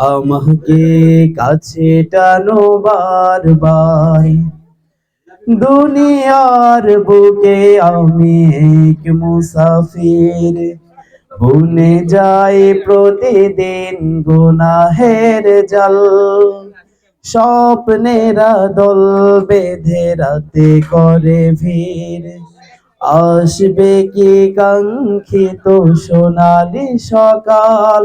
আমাকে কাছে টানো বারবার। দুনিয়ার বুকে আমি এক মুসাফির। ভুলে যাই প্রতিদিন গুনাহের জল। স্বপ্নেরা দল বেঁধে রাতে করে ভিড়। আসবে কি কাঙ্ক্ষিত সোনালি সকাল?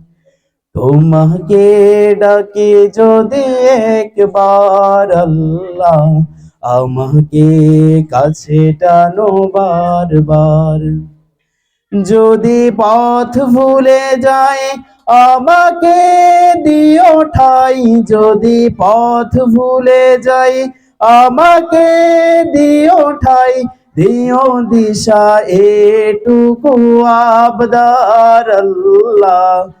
তোমাকে ডাকি যদি একবার আল্লাহ, আমাকে কাছে টানো বারবার। যদি পথ ভুলে যায়, আমাকে দিও ঠাই। যদি পথ ভুলে যাই আমাকে দিও ঠাই। দিও দিশা, এটুকু আবদার আল্লাহ।